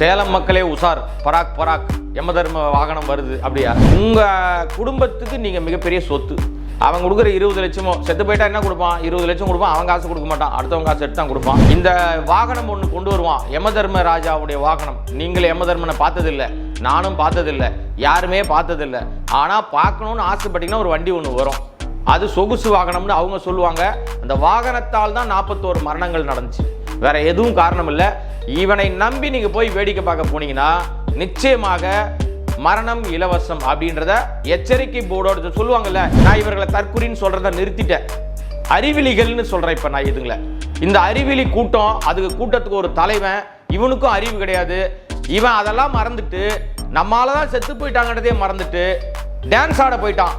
சேலம் மக்களே உசார் பராக் பராக். யமதர்ம வாகனம் வருது அப்படியா? உங்கள் குடும்பத்துக்கு நீங்கள் மிகப்பெரிய சொத்து. அவன் கொடுக்குற இருபது லட்சமோ செத்து போயிட்டா என்ன கொடுப்பான்? இருபது லட்சம் கொடுப்பான் அவன் காசு கொடுக்க மாட்டான். அடுத்தவங்க காசு எடுத்து தான் கொடுப்பான். இந்த வாகனம் ஒன்று கொண்டு வருவான். யமதர்ம ராஜாவுடைய வாகனம். நீங்கள் யமதர்மனை பார்த்ததில்ல. நானும் பார்த்ததில்ல. யாருமே பார்த்ததில்ல. ஆனால் பார்க்கணுன்னு ஆசைப்பட்டீங்கன்னா ஒரு வண்டி ஒன்று வரும். அது சொகுசு வாகனம்னு அவங்க சொல்லுவாங்க. அந்த வாகனத்தால் தான் நாற்பத்தோரு மரணங்கள் நடந்துச்சு. வேற எதுவும் காரணம் இல்லை இவனை நம்பி நீங்க போய் வேடிக்கை பார்க்க போனீங்கன்னா நிச்சயமாக மரணம் இலவசம் அப்படின்றத எச்சரிக்கை போர்டோட சொல்லுவாங்கல்ல நான் இவர்களை தற்குறின்னு சொல்றத நிறுத்திட்டேன். அறிவிலிகள்னு சொல்றேன் இப்ப நான் இதுங்கள. இந்த அறிவிலி கூட்டம் அதுக்கு கூட்டத்துக்கு ஒரு தலைவன் இவனுக்கும் அறிவு கிடையாது. இவன் அதெல்லாம் மறந்துட்டு நம்மால தான் செத்து போயிட்டாங்கன்றதே மறந்துட்டு டான்ஸ் ஆட போயிட்டான்.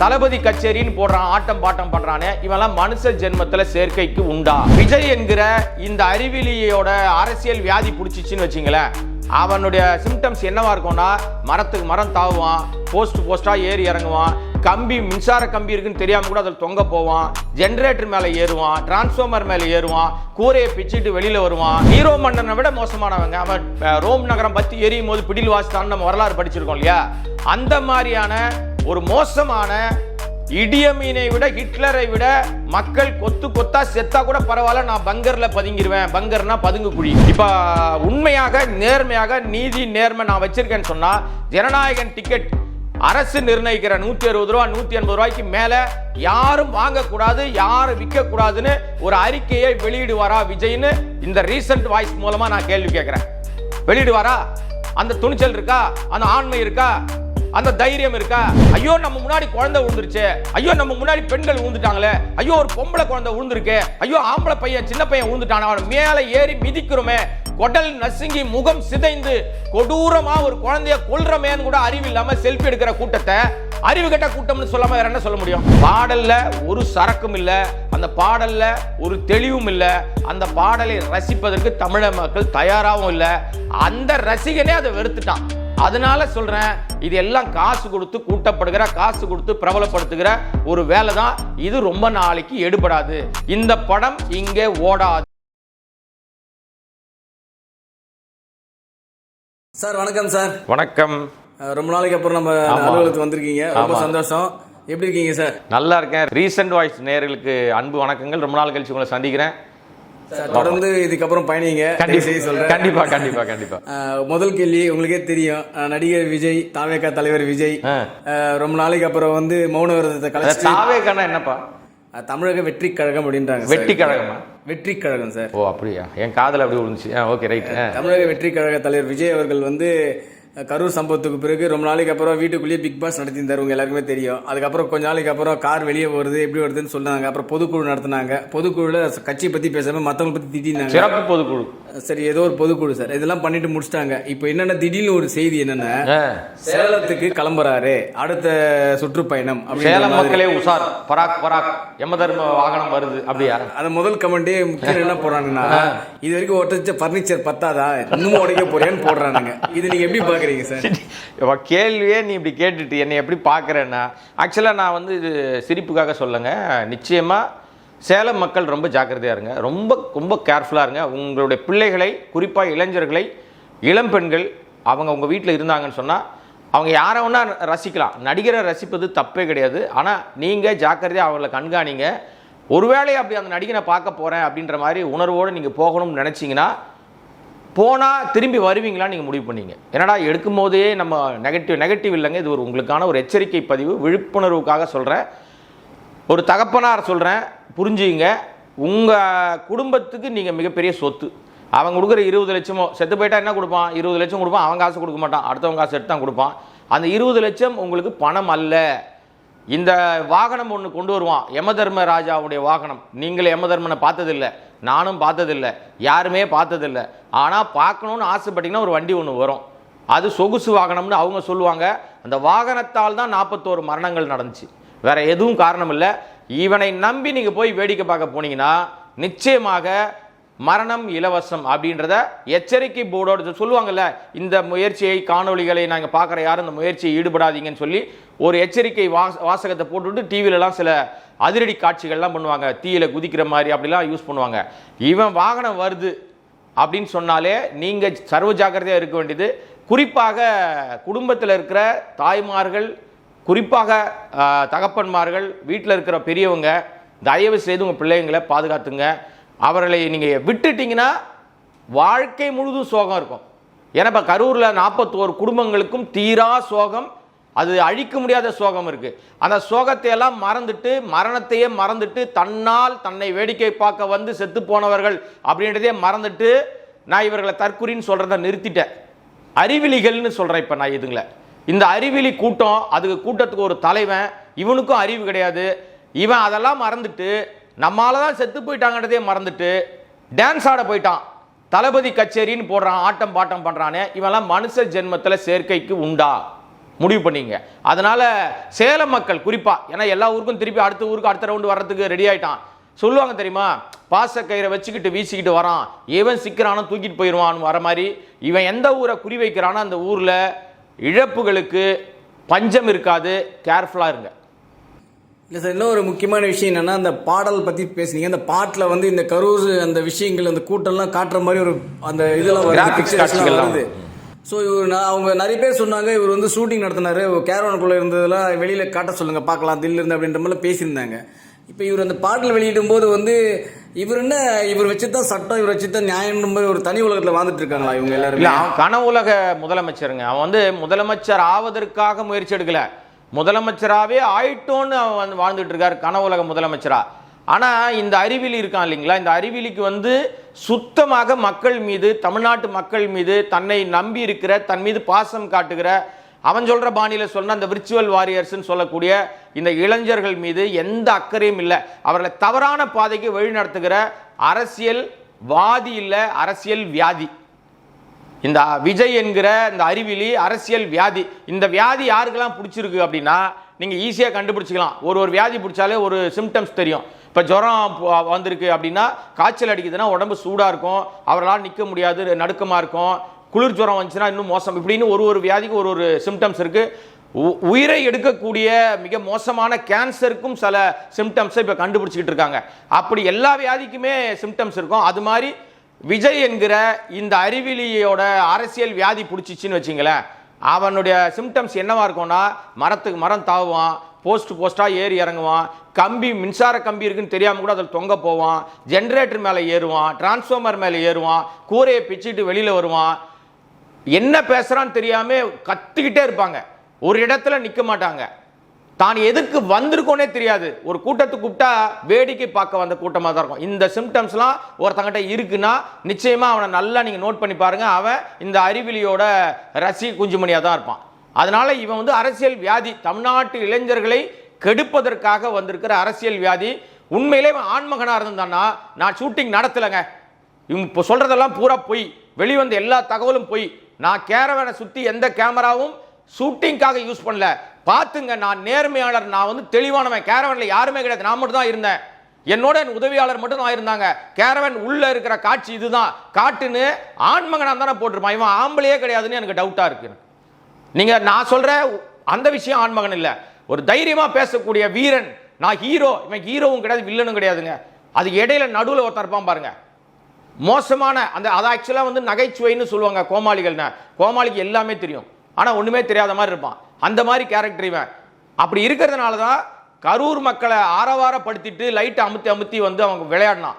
தளபதி கச்சேரின்னு போடுறான் ஆட்டம் பாட்டம் பண்றானே இவெல்லாம் மனுஷ ஜென்மத்துல சேர்க்கைக்கு உண்டா? விஜய் என்கிற இந்த அறிவிலியோட அரசியல் வியாதி பிடிச்சிச்சின்னு வச்சுங்களேன் அவனுடைய சிம்டம்ஸ் என்னவா இருக்கும்னா மரத்துக்கு மரம் தாவுவான் போஸ்ட் போஸ்டா ஏறி இறங்குவான் கம்பி மின்சார கம்பி இருக்குன்னு தெரியாம கூட அதில் தொங்க போவான் ஜென்ரேட்டர் மேலே ஏறுவான் டிரான்ஸ்ஃபார்மர் மேலே ஏறுவான் கூரையை பிச்சுட்டு வெளியில வருவான். ஹீரோ மன்னனை விட மோசமானவங்க. அவன் ரோம் நகரம் பத்தி எரியும் போது பிடில் வாசித்தான்னு நம்ம வரலாறு படிச்சிருக்கோம் இல்லையா? அந்த மாதிரியான ஒரு மோசமான இடியமீனை விட ஹிட்லரை விட மக்கள் கொத்து கொத்தா செத்தா கூட பரவாயில்ல நான் பங்கர்ல பதுங்கிடுவேன் பங்கர்னா பதுங்கு குழி. இப்போ உண்மையாக நேர்மையாக நீதி நேர்மை நான் வச்சிருக்கேன்னு சொன்னா ஜனநாயகன் டிக்கெட் அரசு நிர்ணயிக்கிற நூத்தி அறுபது ரூபா நூத்தி எண்பது ரூபாய்க்கு மேல யாரும் வாங்கக்கூடாது யாரும் விற்க கூடாதுன்னு ஒரு அறிக்கையை வெளியிடுவாரா விஜய்னு இந்த ரீசன்ட் வாய்ஸ் மூலமா நான் கேள்வி கேட்கிறேன் வெளியிடுவாரா? அந்த துணிச்சல் இருக்கா? அந்த ஆண்மை இருக்கா? அந்த தைரியம் இருக்கா? ஐயோ நம்ம முன்னாடி குழந்தை விழுந்துருச்சு ஐயோ நம்ம முன்னாடி பெண்கள் விழுந்துட்டாங்களே ஐயோ ஒரு பொம்பளை குழந்தை விழுந்துருக்கு ஐயோ ஆம்பளை பையன் சின்ன பையன் விழுந்துட்டானா அவன் மேலே ஏறி மிதிக்கிறோமே. கொடல் நசுங்கி முகம் சிதைந்து கொடூரமா ஒரு குழந்தைய கொல்றமேன்னு கூட அறிவு இல்லாம செல்ஃபி எடுக்கிற கூட்டத்தை அறிவு கட்ட கூட்டம்னு சொல்லாம வேற என்ன சொல்ல முடியும்? பாடல்ல ஒரு சரக்கும் இல்ல அந்த பாடல்ல ஒரு தெளிவும் இல்ல அந்த பாடலை ரசிப்பதற்கு தமிழக மக்கள் தயாராகவும் இல்ல. அந்த ரசிகனே அதை வெறுத்துட்டான். அதனால சொல்றேன் இது எல்லாம் காசு கொடுத்து கூட்டப்படுகிற காசு கொடுத்து பிரபலப்படுத்துகிற ஒரு வேலை தான். இது ரொம்ப நாளைக்கு எடுபடாது. இந்த படம் இங்கே ஓடாது. சார் வணக்கம் சார். வணக்கம். ரொம்ப நாளைக்கு அப்புறம் நம்ம. அலுவலகத்துக்கு வந்திருக்கீங்க. ரொம்ப. சந்தோஷம். எப்படி இருக்கீங்க சார்? நல்லா இருக்கேன். ரீசெண்ட் வாய்ஸ் நேயர்களுக்கு அன்பு வணக்கங்கள். ரொம்ப நாள் கழிச்சு உங்களை சந்திக்கிறேன். தொடர்ந்து இதுக்கப்புறம் பயணிங்க. கண்டிப்பா கண்டிப்பா கண்டிப்பா முதல் கேள்வி உங்களுக்கே தெரியும். நடிகர் விஜய் தாவேகா தலைவர் விஜய். ரொம்ப நாளைக்கு அப்புறம் வந்து மௌன விரதத்தை கலைச்சு தாவே கண்ணா என்னப்பா? தமிழக வெற்றி கழகம் அப்படின்றாங்க. வெட்டி கழகமா? வெற்றி கழகம் சார். ஓ அப்படியா? என் காதல் அப்படி விழுந்துச்சு. Okay right. தமிழக வெற்றி கழக தலைவர் விஜய் அவர்கள் வந்து கரூர் சம்பவத்துக்கு பிறகு ரொம்ப நாளைக்கு அப்புறம் வீட்டுக்குள்ளேயே பிக் பாஸ் நடத்தியிருந்தார். உங்க எல்லாருக்குமே தெரியும். அதுக்கப்புறம் கொஞ்ச நாளைக்கு அப்புறம் கார் வெளியே வருது எப்படி வருதுன்னு சொன்னாங்க. அப்புறம் பொதுக்குழு நடத்தினாங்க. பொதுக்குழுல கட்சியை பத்தி பேசாம மத்தவங்க பத்தி திட்டினாங்க. சிறப்பு பொதுக்குழு. சரி ஏதோ ஒரு பொதுக்குழு சார். இதெல்லாம் பண்ணிட்டு முடிச்சிட்டாங்க. இப்போ என்னன்னா திடீர்னு ஒரு செய்தி என்னன்னா. சேலத்துக்கு கிளம்புறாரு. அடுத்த சுற்றுப்பயணம் சேலம். மக்களே உசார் பராக் பராக். யமதர்ம வாகனம் வருது அப்படியா? அந்த முதல் கமெண்டே முக்கியம் என்ன போடுறாங்கன்னா இது வரைக்கும் ஒட்டச்ச பர்னிச்சர் பத்தாதா? இன்னும் உடைக்க போறியான்னு போடுறானுங்க. இது நீங்க எப்படி பார்க்குறீங்க சார்? கேள்வியே நீ இப்படி கேட்டுட்டு என்னை எப்படி பார்க்குறேன்னா ஆக்சுவலாக நான் வந்து இது சிரிப்புக்காக சொல்லுங்க. நிச்சயமாக சேலம் மக்கள் ரொம்ப ஜாக்கிரதையாக இருங்க. ரொம்ப ரொம்ப கேர்ஃபுல்லாக இருங்க. உங்களுடைய பிள்ளைகளை குறிப்பாக இளைஞர்களை இளம் பெண்கள் அவங்க உங்கள் வீட்டில் இருந்தாங்கன்னு சொன்னால் அவங்க யாரை வேணா ரசிக்கலாம். நடிகரை ரசிப்பது தப்பே கிடையாது. ஆனால் நீங்கள் ஜாக்கிரதையாக அவங்கள கண்காணிங்க. ஒருவேளை அப்படி அந்த நடிகனை பார்க்க போகிறேன் அப்படின்ற மாதிரி உணர்வோடு நீங்கள் போகணும்னு நினச்சிங்கன்னா போனால் திரும்பி வருவீங்களான்னு நீங்கள் முடிவு பண்ணீங்க? என்னடா எடுக்கும் போதே நம்ம நெகட்டிவ் நெகட்டிவ் இல்லைங்க. இது ஒரு உங்களுக்கான ஒரு எச்சரிக்கை பதிவு. விழிப்புணர்வுக்காக சொல்கிறேன் ஒரு தகப்பனார் சொல்கிறேன் புரிஞ்சுங்க. உங்கள் குடும்பத்துக்கு நீங்கள் மிகப்பெரிய சொத்து. அவன் கொடுக்குற இருபது லட்சமோ செத்து போயிட்டா என்ன கொடுப்பான்? இருபது லட்சம் கொடுப்பான். அவன் காசு கொடுக்க மாட்டான். அடுத்தவங்க காசு எடுத்து தான் கொடுப்பான். அந்த இருபது லட்சம் உங்களுக்கு பணம் அல்ல. இந்த வாகனம் ஒன்று கொண்டு வருவான். யமதர்ம ராஜாவுடைய வாகனம். நீங்கள் யமதர்மனை பார்த்ததில்ல. நானும் பார்த்ததில்ல யாருமே பார்த்ததில்ல. ஆனால் பார்க்கணுன்னு ஆசைப்பட்டிங்கன்னா ஒரு வண்டி ஒன்று வரும். அது சொகுசு வாகனம்னு அவங்க சொல்லுவாங்க. அந்த வாகனத்தால் தான் நாற்பத்தோரு மரணங்கள் நடந்துச்சு. வேற எதுவும் காரணம் இல்லை. இவனை நம்பி நீங்கள் போய் வேடிக்கை பார்க்க போனீங்கன்னா நிச்சயமாக மரணம் இலவசம் அப்படின்றத எச்சரிக்கை போர்டோட சொல்லுவாங்கல்ல இந்த முயற்சியை காணொளிகளை நாங்கள் பார்க்குற யாரும் இந்த முயற்சியை ஈடுபடாதீங்கன்னு சொல்லி ஒரு எச்சரிக்கை வாச வாசகத்தை போட்டுவிட்டு டிவிலலாம் சில அதிரடி காட்சிகள்லாம் பண்ணுவாங்க. தீயில குதிக்கிற மாதிரி அப்படிலாம் யூஸ் பண்ணுவாங்க. இவன் வாகனம் வருது அப்படின்னு சொன்னாலே நீங்கள் சர்வ ஜாக்கிரதையாக இருக்க வேண்டியது. குறிப்பாக குடும்பத்தில் இருக்கிற தாய்மார்கள் குறிப்பாக தகப்பன்மார்கள் வீட்டில் இருக்கிற பெரியவங்க தயவு செய்து உங்கள் பிள்ளைங்களை பாதுகாத்துங்க. அவர்களை நீங்கள் விட்டுட்டீங்கன்னா வாழ்க்கை முழுதும் சோகம் இருக்கும். ஏன்னா இப்போ கரூரில் நாற்பத்தோரு குடும்பங்களுக்கும் தீரா சோகம் அது அழிக்க முடியாத சோகம் இருக்குது அந்த சோகத்தை எல்லாம் மறந்துட்டு மரணத்தையே மறந்துட்டு தன்னால் தன்னை வேடிக்கை பார்க்க வந்து செத்து போனவர்கள் அப்படின்றதே மறந்துட்டு நான் இவர்களை தற்குறின்னு சொல்கிறத நிறுத்திட்டேன். அறிவிலிகள்னு சொல்கிறேன் இப்போ நான் இதுங்களை. இந்த அறிவிலி கூட்டம் அதுக்கு கூட்டத்துக்கு ஒரு தலைவன் இவனுக்கும் அறிவு கிடையாது. இவன் அதெல்லாம் மறந்துட்டு நம்மால தான் செத்து போயிட்டாங்கன்றதே மறந்துட்டு டான்ஸ் ஆட போயிட்டான். தளபதி கச்சேரின்னு போடுறான் ஆட்டம் பாட்டம் பண்றானே. இவன்லாம் மனுஷ ஜென்மத்தில் சேர்க்கைக்கு உண்டா? முடிவு பண்ணிங்க. அதனால சேலம் மக்கள் குறிப்பா ஏன்னா எல்லா ஊருக்கும் திருப்பி அடுத்த ஊருக்கு அடுத்த ரவுண்டு வர்றதுக்கு ரெடி ஆயிட்டான். சொல்லுவாங்க தெரியுமா? பாச கயிறை வச்சுக்கிட்டு வீசிக்கிட்டு வரான். இவன் சிக்கிறானோ தூக்கிட்டு போயிடுவான் வர மாதிரி. இவன் எந்த ஊரை குறி வைக்கிறானோ அந்த ஊரில் இழப்புகளுக்கு பஞ்சம் இருக்காது. கேர்ஃபுல்லாக இருங்க. இல்லை சார் இன்னொரு முக்கியமான விஷயம் என்னன்னா அந்த பாடல் பற்றி பேசுனீங்க. அந்த பாட்டில் வந்து இந்த கரூர் அந்த விஷயங்கள் அந்த கூட்டம்லாம் காட்டுற மாதிரி ஒரு அந்த இதெல்லாம் வருது ஸோ இவர் நான் அவங்க நிறைய பேர் சொன்னாங்க இவர் வந்து ஷூட்டிங் நடத்தினாரு கேரவனுக்குள்ளே இருந்ததெல்லாம் வெளியில் காட்ட சொல்லுங்க பார்க்கலாம் தில் இருந்து அப்படின்ற மாதிரிலாம் பேசியிருந்தாங்க. இப்போ இவர் அந்த பாட்டில் வெளியிடும் போது வந்து இவர் என்ன இவர் வச்சு தான் சட்டம் இவர் வச்சு தான் நியாயம் மாதிரி ஒரு தனி உலகத்தில் வாழ்ந்துட்டு இருக்காங்களா இவங்க இல்ல எல்லாரும்? அவன் கனவுலக முதலமைச்சருங்க. அவன் வந்து முதலமைச்சர் ஆவதற்காக முயற்சி எடுக்கல. முதலமைச்சராகவே ஆயிட்டோன்னு அவன் வந்து வாழ்ந்துட்டு இருக்கார் கனவுலக முதலமைச்சராக ஆனால் இந்த அறிவிலி இருக்கான் இல்லைங்களா? இந்த அறிவிலிக்கு வந்து சுத்தமாக மக்கள் மீது தமிழ்நாட்டு மக்கள் மீது தன்னை நம்பி இருக்கிற தன் மீது பாசம் காட்டுகிற அவன் சொல்கிற பாணியில் சொன்ன அந்த விர்ச்சுவல் வாரியர்ஸ்ன்னு சொல்லக்கூடிய இந்த இளைஞர்கள் மீது எந்த அக்கறையும் இல்லை. அவர்களை தவறான பாதைக்கு வழிநடத்துகிற அரசியல் வாதி இல்லை அரசியல் வியாதி. இந்த விஜய் என்கிற இந்த அறிவிலி அரசியல் வியாதி இந்த வியாதி யாருக்கெல்லாம் பிடிச்சிருக்கு அப்படின்னா நீங்கள் ஈஸியாக கண்டுபிடிச்சிக்கலாம். ஒரு ஒரு வியாதி பிடிச்சாலே ஒரு சிம்டம்ஸ் தெரியும். இப்போ ஜுரம் வந்திருக்கு அப்படின்னா காய்ச்சல் அடிக்குதுன்னா உடம்பு சூடாக இருக்கும். அவரால் நிற்க முடியாது நடுக்கமாக இருக்கும். குளிர் ஜுரம் வந்துச்சுன்னா இன்னும் மோசம். இப்படின்னு ஒரு ஒரு வியாதிக்கு ஒரு ஒரு சிம்டம்ஸ் இருக்குது உயிரை எடுக்கக்கூடிய மிக மோசமான கேன்சருக்கும் சில சிம்டம்ஸை இப்போ கண்டுபிடிச்சிக்கிட்டு இருக்காங்க. அப்படி எல்லா வியாதிக்குமே சிம்டம்ஸ் இருக்கும். அது மாதிரி விஜய் என்கிற இந்த அறிவிலியோட அரசியல் வியாதி பிடிச்சிச்சின்னு வச்சிங்களேன். அவனுடைய சிம்டம்ஸ் என்னவா இருக்கும்னா மரத்துக்கு மரம் தாவுவான் போஸ்ட் போஸ்ட்டாக ஏறி இறங்குவான் கம்பி மின்சார கம்பி இருக்குன்னு தெரியாமல் கூட அதில் தொங்க போவான் ஜென்ரேட்டர் மேலே ஏறுவான் டிரான்ஸ்ஃபார்மர் மேலே ஏறுவான் கூரையை பிச்சுட்டு வெளியில் வருவான். என்ன பேசுகிறான்னு தெரியாமல் கத்திக்கிட்டே இருப்பாங்க. ஒரு இடத்துல நிற்க மாட்டாங்க. தான் எதுக்கு வந்திருக்கோனே தெரியாது. ஒரு கூட்டத்துக்கு கூப்பிட்டா வேடிக்கை பார்க்க வந்த கூட்டமாக தான் இருக்கும். இந்த சிம்டம்ஸ்லாம் ஒருத்தங்கிட்ட இருக்குன்னா நிச்சயமாக அவனை நல்லா நீங்கள் நோட் பண்ணி பாருங்கள் அவன் இந்த அறிவிலியோட ரசி குஞ்சுமணியாக தான் இருப்பான். அதனால் இவன் வந்து அரசியல் வியாதி தமிழ்நாட்டு இளைஞர்களை கெடுப்பதற்காக வந்திருக்கிற அரசியல் வியாதி. உண்மையிலே இவன் ஆண்மகனாக இருந்தான்னா நான் ஷூட்டிங் நடத்தலைங்க. இவங்க இப்போ சொல்கிறதெல்லாம் பூரா பொய். வெளிவந்த எல்லா தகவலும் பொய். நான் கேரவனை சுற்றி எந்த கேமராவும் ஷூட்டிங்காக யூஸ் பண்ணல. பார்த்துங்க நான் நேர்மையாளர் நான் வந்து தெளிவானவன். கேரவனில் யாருமே கிடையாது. நான் மட்டும் தான் இருந்தேன். என்னோட என் உதவியாளர் மட்டும் தான் இருந்தாங்க. கேரவன் உள்ளே இருக்கிற காட்சி இதுதான். காட்டுன்னு ஆண்மகனாக தானே போட்டிருப்பான். இவன் ஆம்பளையே கிடையாதுன்னு எனக்கு டவுட்டாக இருக்கு. நீங்கள் நான் சொல்கிற அந்த விஷயம் ஆண்மகன் இல்லை. ஒரு தைரியமாக பேசக்கூடிய வீரன். நான் ஹீரோ இவன் ஹீரோவும் கிடையாது வில்லனும் கிடையாதுங்க. அது இடையில நடுவில் ஒருத்தன் இருப்பான் பாருங்க. மோசமான அந்த அதை ஆக்சுவலாக வந்து நகைச்சுவைன்னு சொல்லுவாங்க கோமாளிகள்னு. கோமாளிக்கு எல்லாமே தெரியும். ஆனால் ஒன்றுமே தெரியாத மாதிரி இருப்பான். அந்த மாதிரி கேரக்டர் இவன். அப்படி இருக்கிறதுனால தான் கரூர் மக்களை ஆரவாரப்படுத்திட்டு லைட்டை அமுத்தி அமுத்தி வந்து அவங்க விளையாடினான்.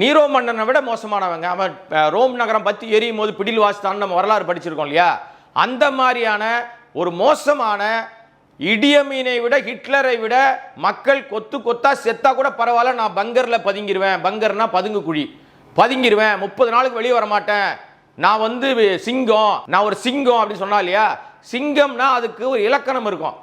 நீரோ மன்னனை விட மோசமானவங்க. அவன் ரோம் நகரம் பற்றி எரியும் போது பிடில் வாசித்தான்னு நம்ம வரலாறு படிச்சிருக்கோம் இல்லையா? அந்த மாதிரியான ஒரு மோசமான இடியமீனை விட ஹிட்லரை விட மக்கள் கொத்து கொத்தா செத்தா கூட பரவாயில்ல நான் பங்கரில் பதுங்கிடுவேன் பங்கர்னா பதுங்கு குழி. பதுங்கிடுவேன் முப்பது நாளுக்கு வெளியே வர மாட்டேன் நான் வந்து சிங்கம் நான் ஒரு சிங்கம் அப்படின்னு சொன்னா இல்லையா? சிங்கம்னா அதுக்கு ஒரு இலக்கணம் இருக்கும்.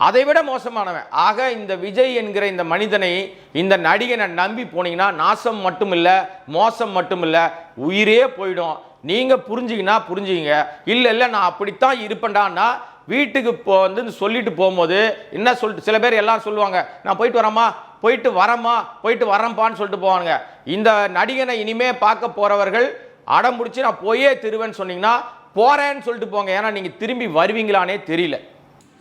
அதை விட மோசமானவன். ஆக இந்த விஜய் என்கிற இந்த மனிதனை இந்த நடிகனை நம்பி போனீங்கன்னா நாசம் மட்டும் இல்லை மோசம் மட்டும் இல்லை உயிரே போயிடும். நீங்கள் புரிஞ்சிங்கன்னா புரிஞ்சுங்க இல்லை இல்லை நான் அப்படித்தான் இருப்பேன்டான்னா வீட்டுக்கு போ வந்து சொல்லிட்டு போகும்போது என்ன சொல்லிட்டு சில பேர் எல்லாம் சொல்லுவாங்க நான் போயிட்டு வரேம்மா போயிட்டு வரேம்மா போயிட்டு வரேன்ப்பான்னு சொல்லிட்டு போவானுங்க. இந்த நடிகனை இனிமே பார்க்க போகிறவர்கள் அடம் பிடிச்சி நான் போயே திருவேன்னு சொன்னீங்கன்னா போறேன்னு சொல்லிட்டு போங்க. ஏன்னா நீங்க திரும்பி வருவீங்களானே தெரியல.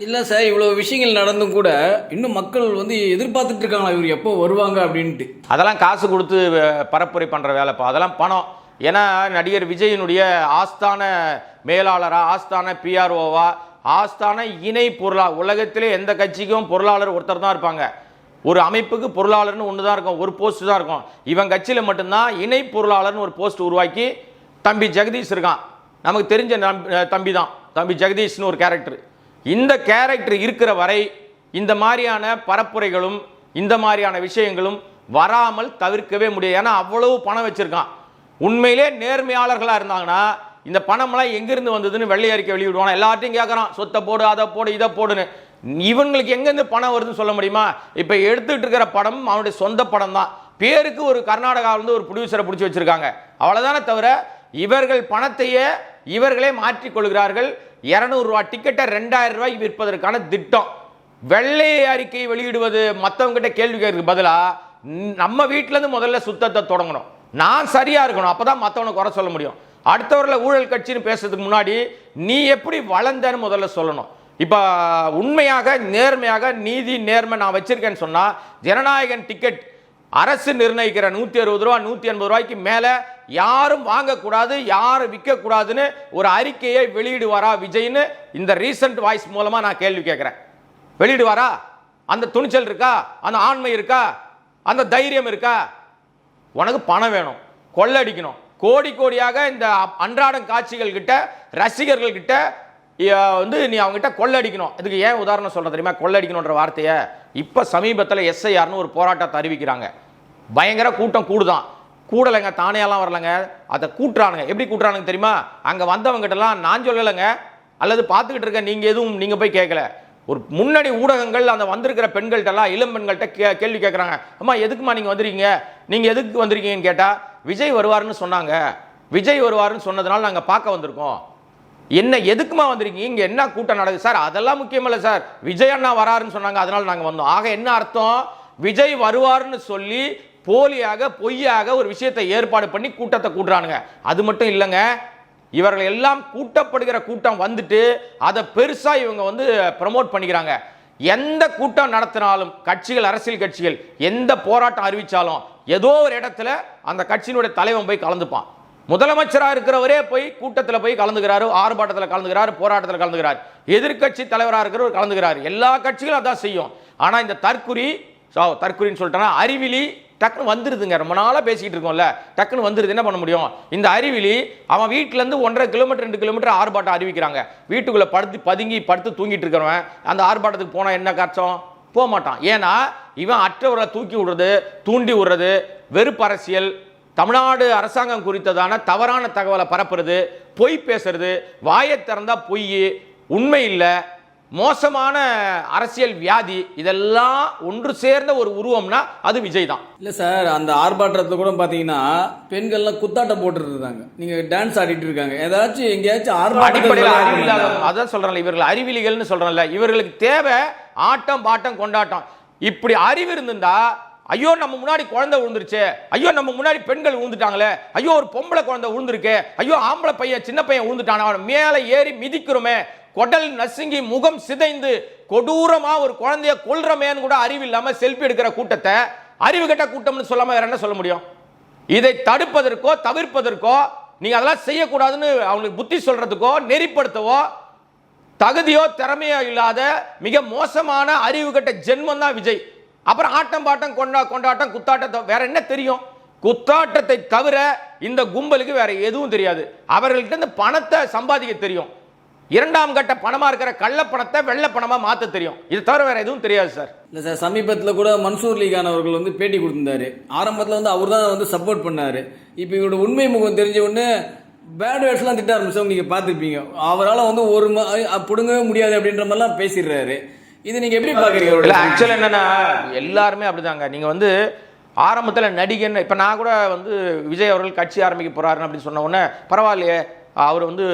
இல்லை சார் இவ்வளோ விஷயங்கள் நடந்தும் கூட இன்னும் மக்கள் வந்து எதிர்பார்த்துட்டு இருக்காங்களா இவர் எப்போ வருவாங்க அப்படின்ட்டு? அதெல்லாம் காசு கொடுத்து பரப்புரை பண்ற வேலைப்பா அதெல்லாம் பணம். ஏன்னா நடிகர் விஜயினுடைய ஆஸ்தான மேலாளரா ஆஸ்தான பிஆர்ஓவா ஆஸ்தான இணை பொருளா உலகத்திலே எந்த கட்சிக்கும் பொருளாளர் ஒருத்தர் தான் இருப்பாங்க. ஒரு அமைப்புக்கு பொருளாளர்னு ஒன்று தான் இருக்கும் ஒரு போஸ்ட் தான் இருக்கும். இவன் கட்சியில் மட்டும்தான் இணை பொருளாளர்னு ஒரு போஸ்ட் உருவாக்கி தம்பி ஜெகதீஷ் இருக்கான். நமக்கு தெரிஞ்ச நம்- தம்பி தான் தம்பி ஜெகதீஷ்னு ஒரு கேரக்டர் இந்த கேரக்டர் இருக்கிற வரை இந்த மாதிரியான பரப்புரைகளும் இந்த மாதிரியான விஷயங்களும் வராமல் தவிர்க்கவே முடியாது. ஏன்னா அவ்வளவு பணம் வச்சுருக்கான். உண்மையிலே நேர்மையாளர்களாக இருந்தாங்கன்னா இந்த பணமெல்லாம் எங்கேருந்து வந்ததுன்னு வெள்ளை அறிக்கை வெளியிடுவான். எல்லார்ட்டையும் கேட்குறான் சொத்தை போடு அதை போடு இதை போடுன்னு. இவங்களுக்கு எங்கேருந்து பணம் வருதுன்னு சொல்ல முடியுமா? இப்போ எடுத்துக்கிட்டு இருக்கிற படம் அவனுடைய சொந்த படம் தான் பேருக்கு ஒரு கர்நாடகாவிலேருந்து ஒரு ப்ரொடியூசரை பிடிச்சி வச்சுருக்காங்க. அவ்வளோதானே தவிர இவர்கள் பணத்தையே இவர்களே மாற்றிக்கொள்கிறார்கள். இரநூறுவா டிக்கெட்டை ரெண்டாயிரம் ரூபாய்க்கு விற்பதற்கான திட்டம். வெள்ளை அறிக்கை வெளியிடுவது மற்றவங்ககிட்ட கேள்வி கேட்கறதுக்கு பதிலாக நம்ம வீட்டிலேருந்து முதல்ல சுத்தத்தை தொடங்கணும். நான் சரியாக இருக்கணும். அப்பதான் மற்றவனை குறை சொல்ல முடியும். அடுத்தவரில் ஊழல் கட்சின்னு பேசுறதுக்கு முன்னாடி நீ எப்படி வளர்ந்தன்னு முதல்ல சொல்லணும். இப்போ உண்மையாக நேர்மையாக நீதி நேர்மை நான் வச்சிருக்கேன்னு சொன்னால் ஜனநாயகன் டிக்கெட் அரசு நிர்ணயிக்கிற நூற்றி அறுபது ரூபா நூற்றி எண்பது ரூபாய்க்கு மேலே யாரும் வாங்கக்கூடாது யாரும் விற்கக்கூடாதுன்னு ஒரு அறிக்கையை வெளியிடுவாரா விஜய்னு இந்த ரீசன்ட் வாய்ஸ் மூலமாக நான் கேள்வி கேட்குறேன். வெளியிடுவாரா? அந்த துணிச்சல் இருக்கா? அந்த ஆண்மை இருக்கா? அந்த தைரியம் இருக்கா? உனக்கு பணம் வேணும் கொள்ளடிக்கணும் கோடி கோடியாக இந்த அன்றாடம் காட்சிகள் கிட்ட ரசிகர்கள் கிட்ட வந்து நீ அவங்ககிட்ட கொள்ளடிக்கணும். இதுக்கு ஏன் உதாரணம் சொல்கிற தெரியுமா? கொள்ளடிக்கணுன்ற வார்த்தையை இப்போ சமீபத்தில் எஸ்ஐஆர்னு ஒரு போராட்டத்தை அறிவிக்கிறாங்க. பயங்கர கூட்டம் கூடுதான். கூடலைங்க தானேயெல்லாம் வரலங்க. அதை கூட்டுறானுங்க. எப்படி கூட்டுறானுங்க தெரியுமா? அங்கே வந்தவங்ககிட்டலாம் நான் சொல்லலைங்க. அல்லது பார்த்துக்கிட்டு இருக்க நீங்கள் எதுவும் நீங்கள் போய் கேட்கல. ஒரு முன்னணி ஊடகங்கள் அந்த வந்திருக்கிற பெண்கள்கிட்டலாம் இளம் பெண்கள்கிட்ட கே கேள்வி கேட்குறாங்க. அம்மா எதுக்குமா நீங்கள் வந்திருக்கீங்க? நீங்கள் எதுக்கு வந்திருக்கீங்கன்னு கேட்டால் விஜய் வருவாருன்னு சொன்னாங்க. விஜய் வருவாருன்னு சொன்னதுனால நாங்கள் பார்க்க வந்திருக்கோம். என்ன எதுக்குமா வந்திருக்கீங்க? இங்கே என்ன கூட்டம் நடக்குது? சார் அதெல்லாம் முக்கியமில்லை சார். விஜய் அண்ணா வராருன்னு சொன்னாங்க அதனால் நாங்கள் வந்தோம். ஆக என்ன அர்த்தம்? விஜய் வருவாருன்னு சொல்லி போலியாக பொய்யாக ஒரு விஷயத்தை ஏற்பாடு பண்ணி கூட்டத்தை கூட்டுறானுங்க. அது மட்டும் இல்லைங்க இவர்கள் எல்லாம் கூட்டப்படுகிற கூட்டம் வந்துட்டு அதை பெருசாக இவங்க வந்து ப்ரமோட் பண்ணிக்கிறாங்க. எந்த கூட்டம் நடத்தினாலும் கட்சிகள் அரசியல் கட்சிகள் எந்த போராட்டம் அறிவித்தாலும் ஏதோ ஒரு இடத்துல அந்த கட்சியினுடைய தலைவன் போய் கலந்துப்பான். முதலமைச்சராக இருக்கிறவரே போய் கூட்டத்தில் போய் கலந்துகிறாரு ஆர்ப்பாட்டத்தில் கலந்துக்கிறாரு போராட்டத்தில் கலந்துக்கிறார். எதிர்க்கட்சி தலைவராக இருக்கிறவர் கலந்துக்கிறார். எல்லா கட்சிகளும் அதான் செய்யும். ஆனால் இந்த தற்குறி ஸோ தற்குறின்னு சொல்லிட்டேன்னா அறிவிலி டக்குன்னு வந்துருதுங்க. ரொம்ப நாளாக பேசிக்கிட்டு இருக்கோம்ல. டக்குன்னு வந்துருது. என்ன பண்ண முடியும்? இந்த அறிவிலி அவன் வீட்டிலேருந்து ஒன்றரை கிலோமீட்டர் ரெண்டு கிலோமீட்டர் ஆர்ப்பாட்டம் அறிவிக்கிறாங்க. வீட்டுக்குள்ளே படுத்து பதுங்கி படுத்து தூங்கிட்டு இருக்கிறவன் அந்த ஆர்ப்பாட்டத்துக்கு போனால் என்ன காட்சம்? போக மாட்டான் ஏன்னா இவன் அற்றவரை தூக்கி விடுறது தூண்டி விடுறது வெறுப்பு அரசியல் தமிழ்நாடு அரசாங்கம் குறித்ததான தவறான தகவலை பரப்புறது பொய் பேசுறது வாயை திறந்தா பொய் உண்மை இல்லை மோசமான அரசியல் வியாதி இதெல்லாம் ஒன்று சேர்ந்த ஒரு உருவம்னா அது விஜய் தான். இல்ல சார் அந்த ஆர்ப்பாட்டத்தை கூட பாத்தீங்கன்னா பெண்கள்லாம் குத்தாட்டம் போட்டுட்டு இருந்தாங்க. நீங்க டான்ஸ் ஆடிட்டு இருக்காங்க. ஏதாச்சும் எங்கேயாச்சும் ஆர்ப்பாட்டம் அதான் சொல்றேன்ல இவர்கள் அறிவிலிகள்னு சொல்றேன்ல இவர்களுக்கு தேவை ஆட்டம் பாட்டம் கொண்டாட்டம். இப்படி அறிவு இருந்திருந்தா ஐயோ நம்ம முன்னாடி குழந்தை விழுந்துருச்சு. ஐயோ நம்ம முன்னாடி பெண்கள் விழுந்துட்டாங்களே. ஐயோ ஒரு பொம்பளை குழந்தை விழுந்திருக்கு. ஐயோ ஆம்பளை பையன் சின்ன பையன் விழுந்துட்டான? அவன் மேலே ஏறி மிதிக்கிறோமே. குடல் நசுங்கி முகம் சிதைந்து கொடூரமாக ஒரு குழந்தைய கொள்றமேன்னு கூட அறிவு செல்ஃபி எடுக்கிற கூட்டத்தை அறிவு கெட்ட கூட்டம்னு சொல்லாமல் வேற என்ன சொல்ல முடியும்? இதை தடுப்பதற்கோ தவிர்ப்பதற்கோ நீங்கள் அதெல்லாம் செய்யக்கூடாதுன்னு அவங்களுக்கு புத்தி சொல்கிறதுக்கோ நெறிப்படுத்தவோ தகுதியோ திறமையோ இல்லாத மிக மோசமான அறிவு கட்ட ஜென்மம் தான் விஜய். அப்புறம் ஆட்டம் பாட்டம் கொண்டா கொண்டாட்டம் குத்தாட்டத்தை வேற என்ன தெரியும்? குத்தாட்டத்தை தவிர இந்த கும்பலுக்கு வேற எதுவும் தெரியாது. அவர்கள்ட்ட இந்த பணத்தை சம்பாதிக்க தெரியும். இரண்டாம் கட்ட பணமா இருக்கிற கள்ள பணத்தை வெள்ளை பணமாக மாத்த தெரியும். இது தவிர வேற எதுவும் தெரியாது சார். இல்ல சார் சமீபத்தில் கூட மன்சூர் லீகான் அவர்கள் வந்து பேட்டி கொடுத்திருந்தாரு. ஆரம்பத்தில் வந்து அவர் தான் வந்து சப்போர்ட் பண்ணாரு. இப்போ இவரோட உண்மை முகம் தெரிஞ்ச உடனே பேட் வேர்ட்ஸ்லாம் திட்ட ஆரம்பிச்சவங்க நீங்கள் பார்த்துருப்பீங்க. அவரால் வந்து ஒரு பிடுங்கவே புடுங்கவே முடியாது அப்படின்ற மாதிரிலாம் பேசிடுறாரு. இது நீங்க எப்படி பாக்குறீங்க இல்ல அவரோட ஆக்சுவல் என்னன்னா எல்லாருமே அப்படிதாங்க. நீங்க வந்து ஆரம்பத்துல நடிகன் இப்ப நான் கூட வந்து விஜய் அவர்கள் கட்சி ஆரம்பிக்க போறாருன்னு அப்படின்னு சொன்ன உடனே பரவாயில்லையே அவர் வந்து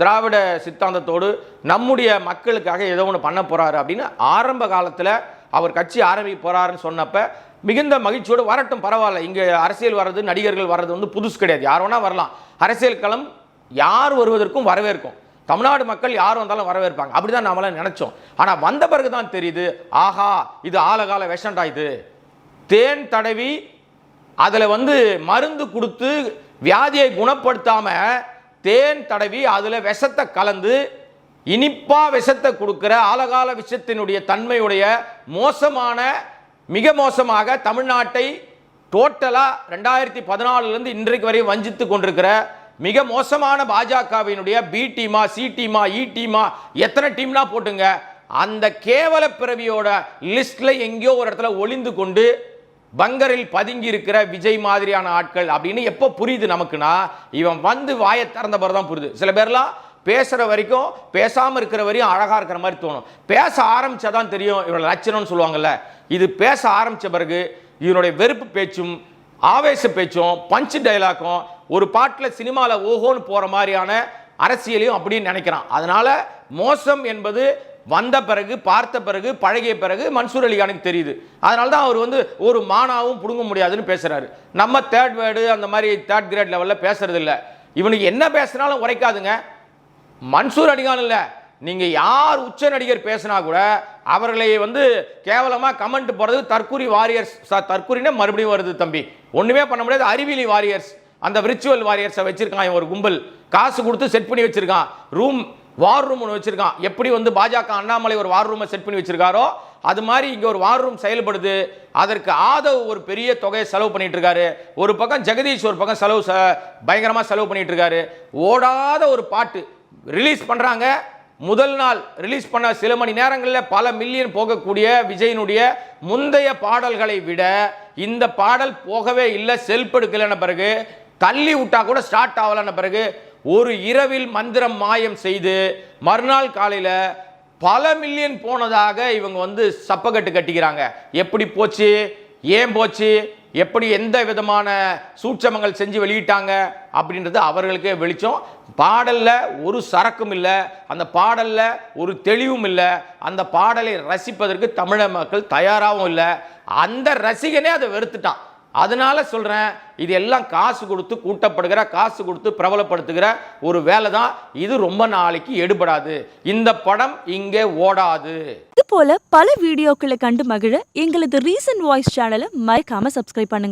திராவிட சித்தாந்தத்தோடு நம்முடைய மக்களுக்காக ஏதோ ஒன்று பண்ண போறாரு அப்படின்னு ஆரம்ப காலத்துல அவர் கட்சி ஆரம்பிக்க போறாருன்னு சொன்னப்ப மிகுந்த மகிழ்ச்சியோடு வரட்டும் பரவாயில்ல. இங்க அரசியல் வர்றது நடிகர்கள் வர்றது வந்து புதுசு கிடையாது. யார் வேணா வரலாம். அரசியல் களம் யார் வருவதற்கும் வரவேற்கும். தமிழ்நாடு மக்கள் யார் வந்தாலும் வரவேற்பாங்க. அப்படிதான் நாமெல்லாம் நினச்சோம். ஆனால் வந்த பிறகு தான் தெரியுது ஆஹா இது ஆலகால விஷண்டா இது. தேன் தடவி அதில் வந்து மருந்து கொடுத்து வியாதியை குணப்படுத்தாமல் தேன் தடவி அதில் விஷத்தை கலந்து இனிப்பா விஷத்தை கொடுக்குற ஆலகால விஷத்தினுடைய தன்மையுடைய மோசமான மிக மோசமாக தமிழ்நாட்டை டோட்டலாக ரெண்டாயிரத்தி பதினாலுலேருந்து இன்றைக்கு வரை வஞ்சித்து கொண்டிருக்கிற மிக மோசமான பாஜகவினுடைய பி டீமா சி டீமா இ டீமா எத்தனை டீம்னா போட்டுங்க. அந்த கேவல பிறவியோட லிஸ்ட்ல எங்கேயோ ஒரு இடத்துல ஒளிந்து கொண்டு பங்கரில் பதுங்கி இருக்கிற விஜய் மாதிரியான ஆட்கள் அப்படின்னு எப்போ புரியுது நமக்குன்னா இவன் வந்து வாயை திறந்த பிறகு தான் புரியுது. சில பேர்லாம் பேசுகிற வரைக்கும் பேசாமல் இருக்கிற வரையும் அழகாக இருக்கிற மாதிரி தோணும். பேச ஆரம்பித்தாதான் தெரியும் இவனோட லட்சணம்னு சொல்லுவாங்கல்ல. இது பேச ஆரம்பித்த பிறகு இவனுடைய வெறுப்பு பேச்சும் ஆவேச பேச்சும் பஞ்சு டைலாக்கும் ஒரு பாட்டில் சினிமாவில் ஓஹோன்னு போகிற மாதிரியான அரசியலையும் அப்படின்னு நினைக்கிறான். அதனால் மோசம் என்பது வந்த பிறகு பார்த்த பிறகு பழகிய பிறகு மன்சூர் அலிகானுக்கு தெரியுது. அதனால தான் அவர் வந்து ஒரு மானாவும் பிடுங்க முடியாதுன்னு பேசுகிறாரு நம்ம தேர்ட் வேர்டு அந்த மாதிரி தேர்ட் கிரேட் லெவலில் பேசுறதில்ல இவனுக்கு என்ன பேசினாலும் உரைக்காதுங்க. மன்சூர் அலிகான் இல்லை. நீங்கள் யார் உச்ச நடிகர் பேசினா கூட அவர்களை வந்து கேவலமாக கமெண்ட் போகிறது தற்கூரி வாரியர்ஸ் தற்கூரினே மறுபடியும் வருது தம்பி. ஒன்றுமே பண்ண முடியாது. அறிவியலி வாரியர்ஸ் அந்த விர்ச்சுவல் வாரியர்ஸை வச்சிருக்கான் ஒரு கும்பல். காசு கொடுத்து செட் பண்ணி வச்சிருக்கான். ரூம் வார் ரூம் ஒன்று வச்சிருக்கான். எப்படி வந்து பாஜக அண்ணாமலை ஒரு வார் ரூமை செட் பண்ணி வச்சிருக்காரோ அது மாதிரி இங்கே ஒரு வார் ரூம் செயல்படுது. அதற்கு ஆதவ் ஒரு பெரிய தொகையை செலவு பண்ணிட்டு இருக்காரு. ஒரு பக்கம் ஜெகதீஷ் ஒரு பக்கம் செலவு பயங்கரமாக செலவு பண்ணிட்டு இருக்காரு. ஓடாத ஒரு பாட்டு. ரிலீஸ் பண்ணுறாங்க முதல் நாள் ரிலீஸ் பண்ண சில மணி நேரங்களில் பல மில்லியன் போகக்கூடிய விஜயினுடைய முந்தைய பாடல்களை விட இந்த பாடல் போகவே இல்லை செல்ப் எடுக்கலைன பிறகு தள்ளி விட்டா கூட ஸ்டார்ட் ஆகலான பிறகு ஒரு இரவில் மந்திரம் மாயம் செய்து மறுநாள் காலையில் பல மில்லியன் போனதாக இவங்க வந்து சப்பக்கட்டு கட்டிக்கிறாங்க. எப்படி போச்சு? ஏன் போச்சு? எப்படி எந்த விதமான சூட்சமங்கள் செஞ்சு வெளியிட்டாங்க? அப்படின்றது அவர்களுக்கே வெளிச்சம். பாடலில் ஒரு சரக்கும் இல்லை அந்த பாடலில் ஒரு தெளிவும் இல்லை அந்த பாடலை ரசிப்பதற்கு தமிழக மக்கள் தயாராகவும் இல்லை. அந்த ரசிகனே அதை வெறுத்துட்டான். அதனால சொல்றேன் இது எல்லாம் காசு கொடுத்து கூட்டப்படுகிற காசு கொடுத்து பிரபலப்படுத்துகிற ஒரு வேலை தான். இது ரொம்ப நாளைக்கு எடுபடாது. இந்த படம் இங்கே ஓடாது. இது போல பல வீடியோக்களை கண்டு மகிழ எங்களது ரீசன்ட் வாய்ஸ் சேனலை மறைக்காம சப்ஸ்கிரைப் பண்ணுங்க.